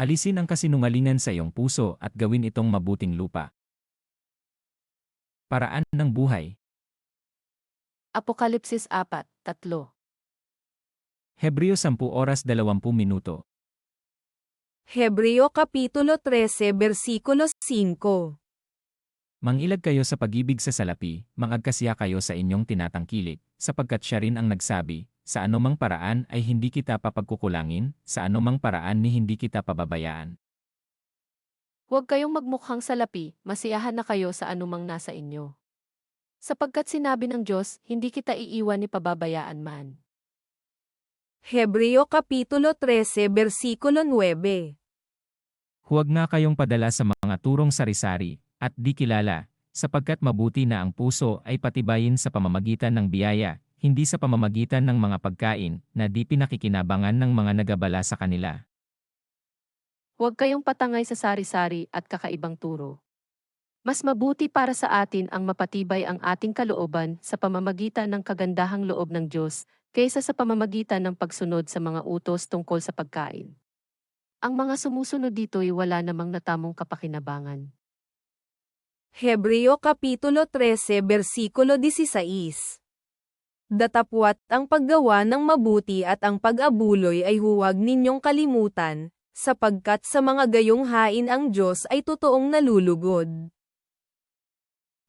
Alisin ang kasinungalingan sa iyong puso at gawin itong mabuting lupa. Paraan ng buhay. Apokalipsis 4, 3. Hebreo 10 oras 20 minuto. Hebreo Kapitulo 13 Versikulo 5 Mangilag kayo sa pag-ibig sa salapi, mangagkasya kayo sa inyong tinatangkilik, sapagkat siya rin ang nagsabi, sa anumang paraan ay hindi kita papagkukulangin, sa anumang paraan ni hindi kita pababayaan. Huwag kayong magmukhang salapi, masiyahan na kayo sa anumang nasa inyo. Sapagkat sinabi ng Diyos, hindi kita iiwan ni pababayaan man. Hebreo Kapitulo 13 Versikulo 9 Huwag nga kayong padala sa mga turong sari-sari, at di kilala, sapagkat mabuti na ang puso ay patibayin sa pamamagitan ng biyaya, hindi sa pamamagitan ng mga pagkain na di pinakikinabangan ng mga nagabala sa kanila. Huwag kayong patangay sa sari-sari at kakaibang turo. Mas mabuti para sa atin ang mapatibay ang ating kalooban sa pamamagitan ng kagandahang loob ng Diyos kaysa sa pamamagitan ng pagsunod sa mga utos tungkol sa pagkain. Ang mga sumusunod dito'y wala namang natamong kapakinabangan. Hebreo Kapitulo 13 Versikulo 16 Datapwat ang paggawa ng mabuti at ang pag-abuloy ay huwag ninyong kalimutan, sapagkat sa mga gayong hain ang Diyos ay totoong nalulugod.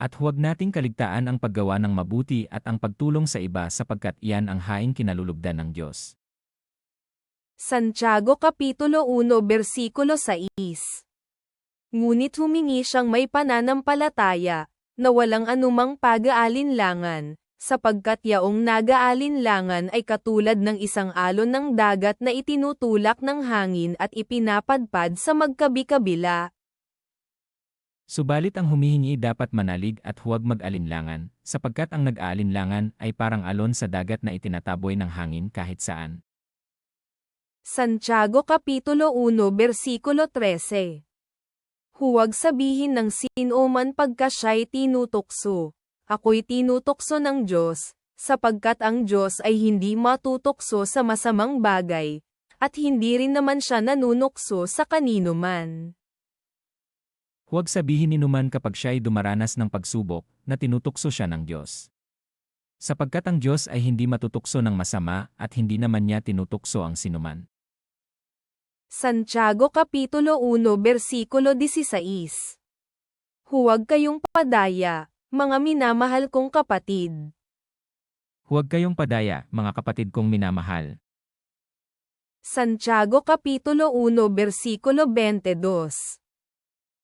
At huwag nating kaligtaan ang paggawa ng mabuti at ang pagtulong sa iba sapagkat iyan ang haing kinalulugdan ng Diyos. Santiago Kapitulo 1 Versikulo 6 Ngunit humingi siyang may pananampalataya, na walang anumang pag-aalinlangan, sapagkat yaong nag-aalinlangan ay katulad ng isang alon ng dagat na itinutulak ng hangin at ipinapadpad sa magkabi-kabila. Subalit ang humihingi dapat manalig at huwag mag-alinlangan, sapagkat ang nag-aalinlangan ay parang alon sa dagat na itinataboy ng hangin kahit saan. Santiago Kapitulo 1 Versikulo 13 Huwag sabihin ng sino man pagka siya'y tinutokso, ako'y tinutokso ng Diyos, sapagkat ang Diyos ay hindi matutokso sa masamang bagay, at hindi rin naman siya nanunokso sa kanino man. Huwag sabihin ni numan kapag siya dumaranas ng pagsubok na tinutukso siya ng Diyos. Sapagkat ang Diyos ay hindi matutukso ng masama at hindi naman niya tinutukso ang sinuman. Santiago Kapitulo 1 Versikulo 16 Huwag kayong padaya, mga minamahal kong kapatid. Huwag kayong padaya, mga kapatid kong minamahal. Santiago Kapitulo 1 Versikulo 22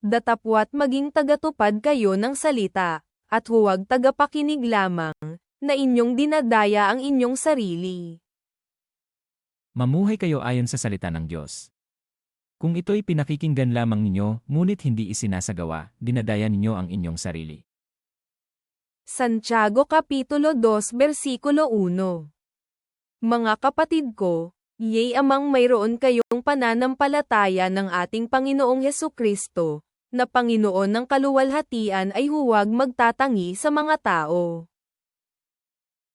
Datapwat maging tagatupad kayo ng salita, at huwag tagapakinig lamang, na inyong dinadaya ang inyong sarili. Mamuhay kayo ayon sa salita ng Diyos. Kung ito'y pinakikinggan lamang ninyo, ngunit hindi isinasagawa, dinadaya ninyo ang inyong sarili. Santiago Kapitulo 2 Versikulo 1 Mga kapatid ko, yay amang mayroon kayong pananampalataya ng ating Panginoong Heso Kristo, na Panginoon ng kaluwalhatian ay huwag magtatangi sa mga tao.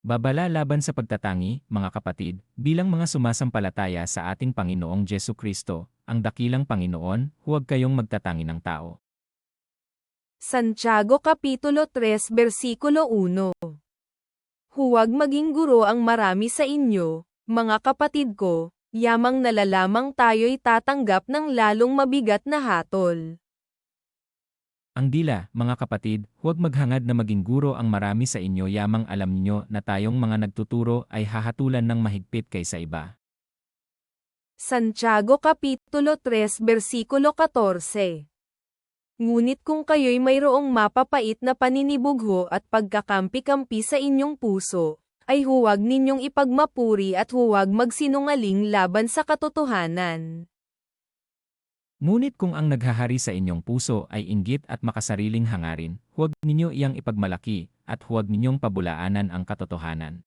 Babala laban sa pagtatangi, mga kapatid, bilang mga sumasampalataya sa ating Panginoong Jesu Kristo, ang dakilang Panginoon, huwag kayong magtatangi ng tao. Santiago Kapitulo 3 Versikulo 1 Huwag maging guro ang marami sa inyo, mga kapatid ko, yamang nalalamang tayo'y tatanggap ng lalong mabigat na hatol. Ang dila, mga kapatid, huwag maghangad na maging guro ang marami sa inyo yamang alam niyo na tayong mga nagtuturo ay hahatulan ng mahigpit kaysa iba. Santiago Kapitulo 3 Versikulo 14 Ngunit kung kayo'y mayroong mapapait na paninibugho at pagkakampi-kampi sa inyong puso, ay huwag ninyong ipagmapuri at huwag magsinungaling laban sa katotohanan. Ngunit kung ang naghahari sa inyong puso ay inggit at makasariling hangarin, huwag ninyo iyang ipagmalaki, at huwag ninyong pabulaanan ang katotohanan.